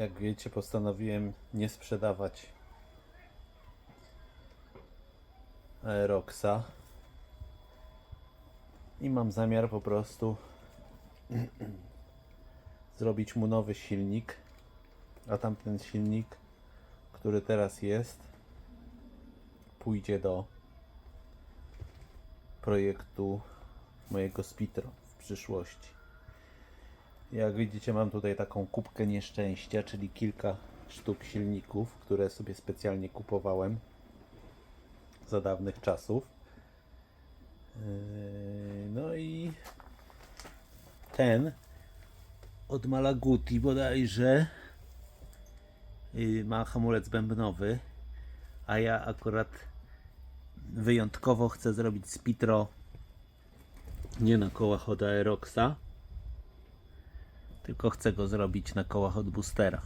Jak wiecie, postanowiłem nie sprzedawać Aeroxa i mam zamiar po prostu zrobić mu nowy silnik, a tamten silnik, który teraz jest, pójdzie do projektu mojego Spitro w przyszłości. Jak widzicie, mam tutaj taką kubkę nieszczęścia, czyli kilka sztuk silników, które sobie specjalnie kupowałem za dawnych czasów. Yy, No i ten od Malaguti bodajże yy, ma hamulec bębnowy, a ja akurat wyjątkowo chcę zrobić Spitro nie na kołach od Aeroxa, tylko chcę go zrobić na kołach od boostera.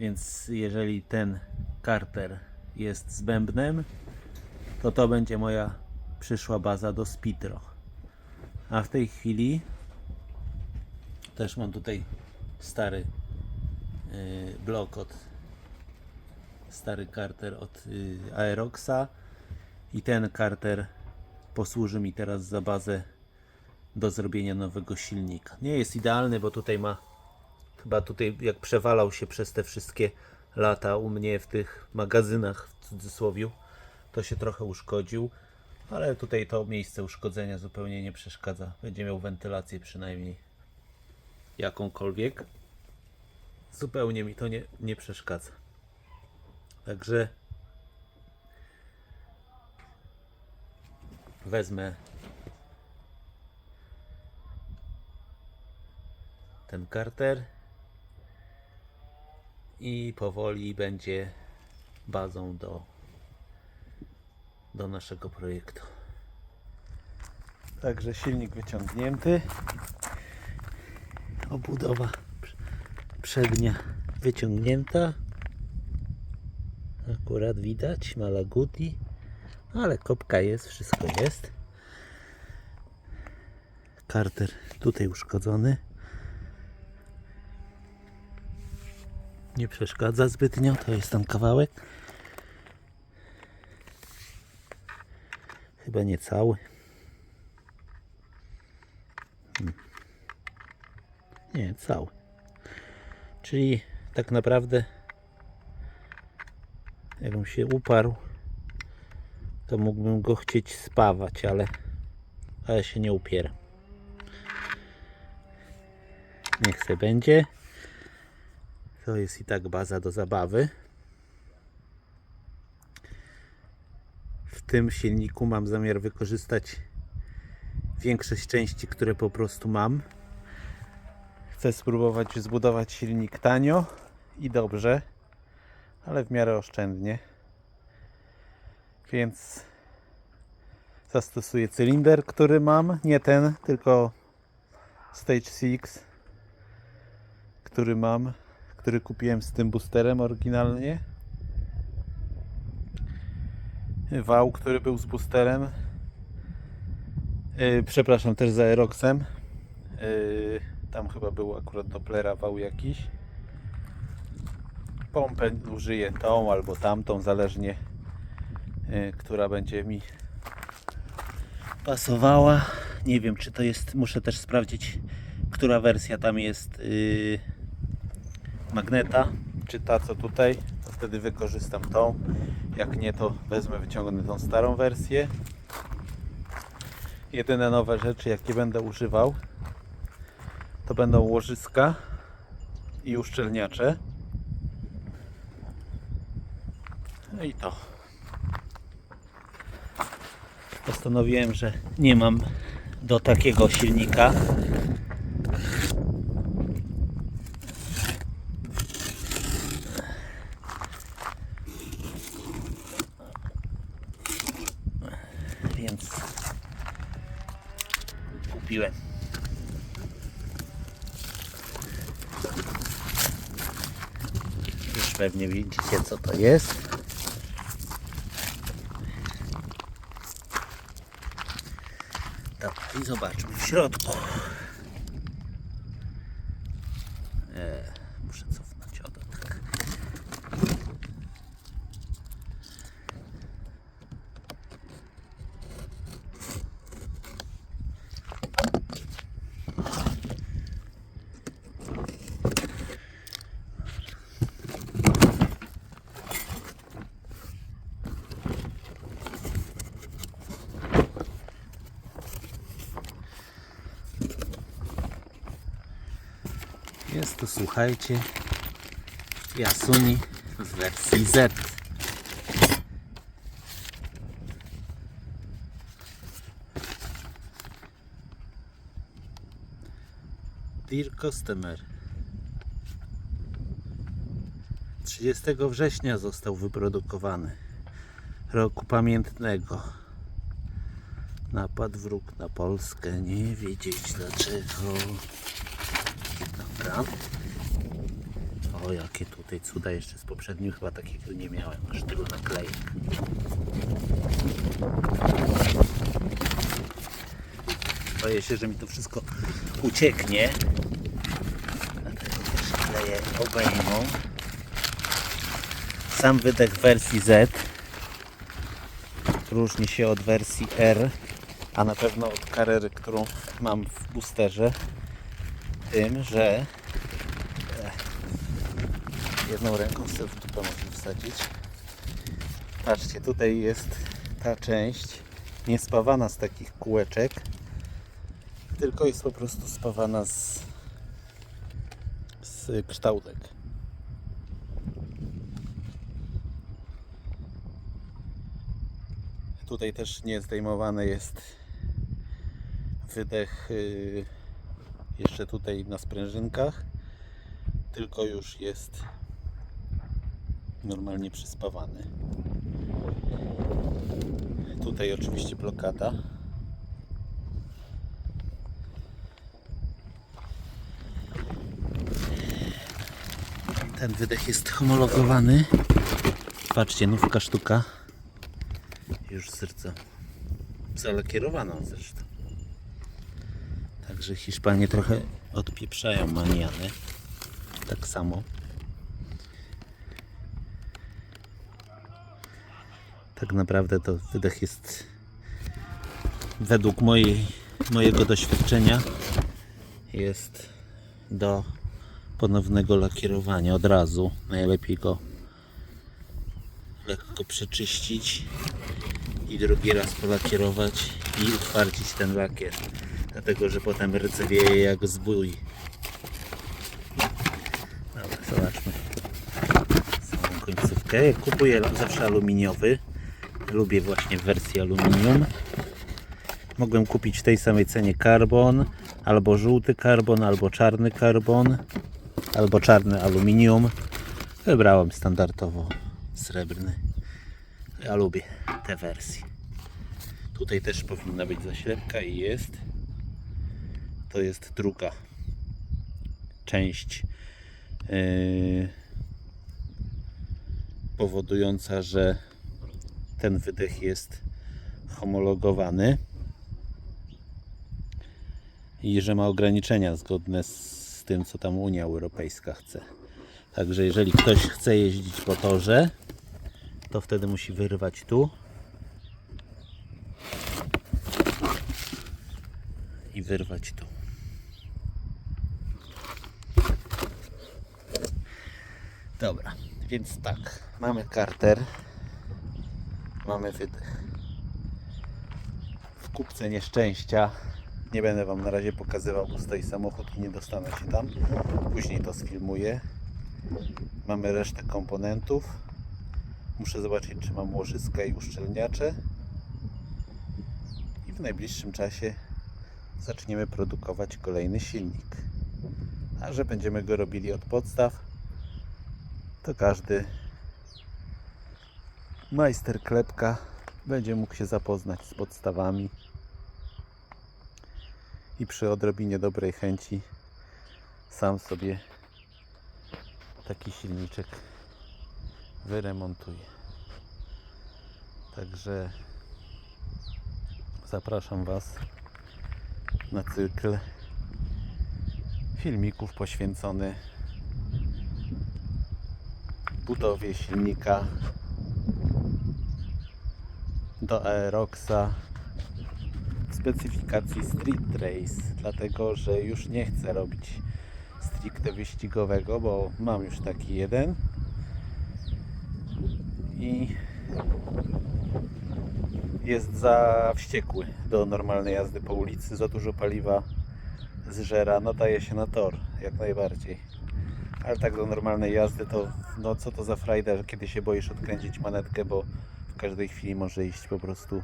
Więc jeżeli ten karter jest z to to będzie moja przyszła baza do Spitro. A w tej chwili też mam tutaj stary yy, blok od stary karter od yy, Aeroxa i ten karter posłuży mi teraz za bazę do zrobienia nowego silnika. Nie jest idealny, bo tutaj ma chyba tutaj jak przewalał się przez te wszystkie lata u mnie w tych magazynach w cudzysłowie, to się trochę uszkodził, ale tutaj to miejsce uszkodzenia zupełnie nie przeszkadza. Będzie miał wentylację przynajmniej jakąkolwiek. Zupełnie mi to nie, nie przeszkadza. Także wezmę ten karter i powoli będzie bazą do, do naszego projektu. Także silnik wyciągnięty. Obudowa prz- przednia wyciągnięta. Akurat widać Malaguti, ale kopka jest, wszystko jest. Karter tutaj uszkodzony. Nie przeszkadza zbytnio. To jest tam kawałek. Chyba nie cały. Hmm. Nie, cały. Czyli tak naprawdę jakbym się uparł, to mógłbym go chcieć spawać, ale, ale się nie upieram. Niech se będzie. To jest i tak baza do zabawy. W tym silniku mam zamiar wykorzystać większość części, które po prostu mam. Chcę spróbować zbudować silnik tanio i dobrze, ale w miarę oszczędnie. Więc zastosuję cylinder, który mam. Nie ten, tylko Stage 6, który mam który kupiłem z tym boosterem oryginalnie. Wał, który był z boosterem. Yy, przepraszam, też za Aeroxem. Yy, tam chyba był akurat Dopplera wał jakiś. Pompę użyję tą albo tamtą, zależnie yy, która będzie mi pasowała. Nie wiem, czy to jest. Muszę też sprawdzić, która wersja tam jest. Yy, magneta, czy ta co tutaj, to wtedy wykorzystam tą. Jak nie, to wezmę, wyciągnę tą starą wersję. Jedyne nowe rzeczy, jakie będę używał, to będą łożyska i uszczelniacze. No i to. Postanowiłem, że nie mam do takiego silnika więc kupiłem. Już pewnie widzicie co to jest. Dobra, i zobaczmy w środku. E, muszę cofnąć o Jest to, słuchajcie, Yasuni w wersji Z. Dear Customer 30 września został wyprodukowany. Roku pamiętnego. Napad wróg na Polskę nie wiedzieć dlaczego dobra. O jakie tutaj cuda jeszcze z poprzednich chyba takiego nie miałem aż tylu naklejek. Boję się, że mi to wszystko ucieknie. Dlatego też kleję obejmą. Sam wydech wersji Z. Różni się od wersji R, a na pewno od karery, którą mam w boosterze, tym, że e, jedną ręką sobie w dupę można wsadzić. Patrzcie, tutaj jest ta część nie spawana z takich kółeczek, tylko jest po prostu spawana z, z kształtek. Tutaj też nie zdejmowany jest wydech y, jeszcze tutaj na sprężynkach, tylko już jest normalnie przyspawany. Tutaj oczywiście blokada. Ten wydech jest homologowany. Patrzcie, nówka sztuka. Już serce zalakierowaną zresztą. Także Hiszpanie trochę odpieprzają maniany. Tak samo. Tak naprawdę to wydech jest według mojej, mojego doświadczenia jest do ponownego lakierowania od razu. Najlepiej go lekko przeczyścić i drugi raz polakierować i utwardzić ten lakier dlatego, że potem rdzewieje jak zbój. Dobra, zobaczmy. Samą końcówkę. Kupuję zawsze aluminiowy. Lubię właśnie w wersji aluminium. Mogłem kupić w tej samej cenie karbon albo żółty karbon, albo czarny karbon albo czarny aluminium. Wybrałem standardowo srebrny. Ja lubię te wersje. Tutaj też powinna być zaślepka i jest. To jest druga część yy, powodująca, że ten wydech jest homologowany i że ma ograniczenia zgodne z tym, co tam Unia Europejska chce. Także jeżeli ktoś chce jeździć po torze, to wtedy musi wyrwać tu i wyrwać tu. Dobra, więc tak, mamy karter, mamy wydech. W kupce nieszczęścia nie będę Wam na razie pokazywał, bo stoi samochód i nie dostanę się tam. Później to sfilmuję. Mamy resztę komponentów. Muszę zobaczyć, czy mam łożyska i uszczelniacze. I w najbliższym czasie zaczniemy produkować kolejny silnik. A że będziemy go robili od podstaw, to każdy majster klepka będzie mógł się zapoznać z podstawami i przy odrobinie dobrej chęci sam sobie taki silniczek wyremontuję. Także zapraszam Was na cykl filmików poświęcony budowie silnika do Aeroxa w specyfikacji Street Race, dlatego że już nie chcę robić stricte wyścigowego, bo mam już taki jeden i jest za wściekły do normalnej jazdy po ulicy, za dużo paliwa zżera, no daje się na tor jak najbardziej. Ale tak do normalnej jazdy to no co to za frajda, kiedy się boisz odkręcić manetkę, bo w każdej chwili może iść po prostu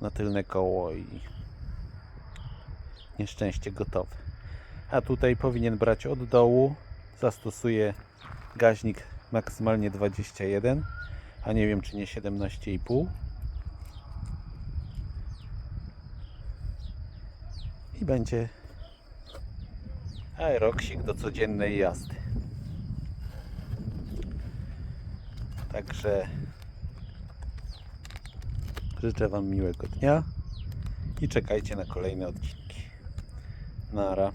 na tylne koło i nieszczęście gotowe. A tutaj powinien brać od dołu. Zastosuję gaźnik maksymalnie 21, a nie wiem czy nie 17,5. I będzie aeroksik do codziennej jazdy. Także życzę Wam miłego dnia i czekajcie na kolejne odcinki. Nara.